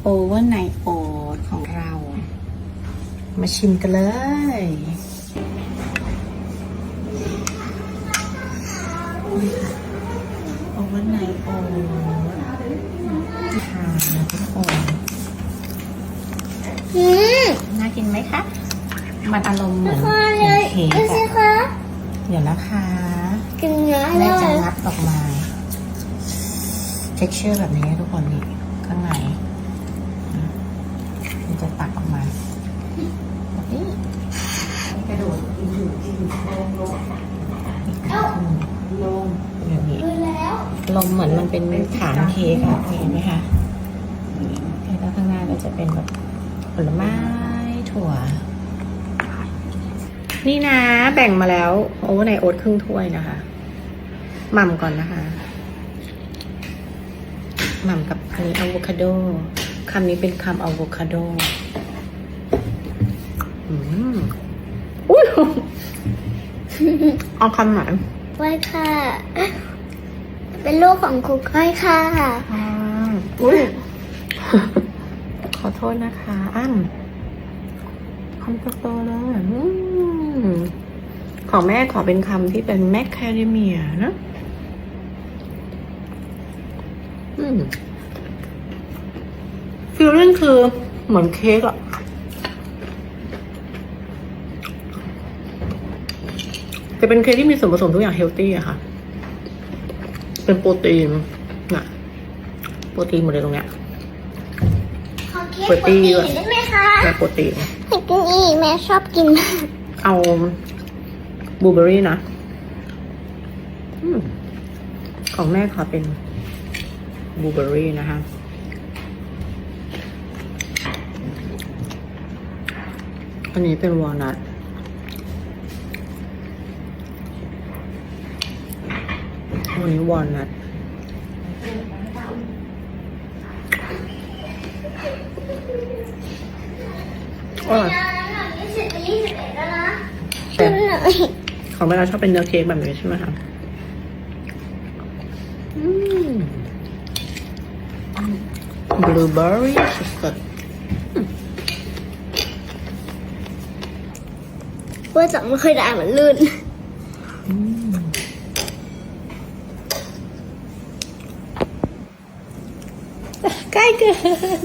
โอเวอร์ไนโอทของเรา มาชิมกันเลยนี่ค่ะโอเวอร์ไนโอค่ะทุกคนอืมน่ากินไหมคะ มันอารมณ์เหมือนพอเหเลมือนยเค้กไม่ใช่อะคะเดี๋ยวนะคะกินเนื้อเลแม่จะยงัดออกมา texture แบบนี้ทุกคนนี่ข้างในนะมันจะตักออกมาแบบนี้กระโดดกินอยู่กินอยู่ ลงลงลงอย่างนี้ดูแล้วลมเหมือนมันเป็นฐานเค้กอะเห็นไหมคะนี่แล้วข้างหน้าก็จะเป็นแบบผลไม้ถั่ว นี่นะ แบ่งมาแล้ว โอ้ในโอ๊ตครึ่งถ้วยนะคะหม่ำก่อนนะคะหม่ำกับอันนี้อะโวคาโดคำนี้เป็นคำอะโวคาโด อืมอุ้ย เอาคำไหนไว้ค่ะ เป็นลูกของครูก้อยค่ะอ่าอุ้ยขอโทษนะคะอ้ำคำโตๆเลยอืมของแม่ขอเป็นคำที่เป็นแมคคาเดเมียนะอืมฟีลลิ่งคือเหมือนเค้กอะ แต่เป็นเค้กที่มีส่วนผสมทุกอย่างเฮลตี้อะค่ะ เป็นโปรตีนน่ะโปรตีนหมดเลยตรงเนี้ย ขอเค้กเปิดตี้โปรตีด้วยนได้ไหมคะแม่โปรตีนอยากกินอีกแม่ชอบกินมากเอาบลูเบอร์รี่นะอมของแม่ขอเป็นบลูเบอร์รี่นะคะอันนี้เป็นวอลนัท อันนี้วอลนัทอร่อยยี่สิบยี่สิบเอ็ดแล้วนะแต่กินหน่อยของแม่เราชอบเป็นเนื้อเค้กแบบนี้ใช่ไหมคะอืมบลูเบอร์รี่สดว่าจะไม่เคยได้เหมือนลื่น काय कर?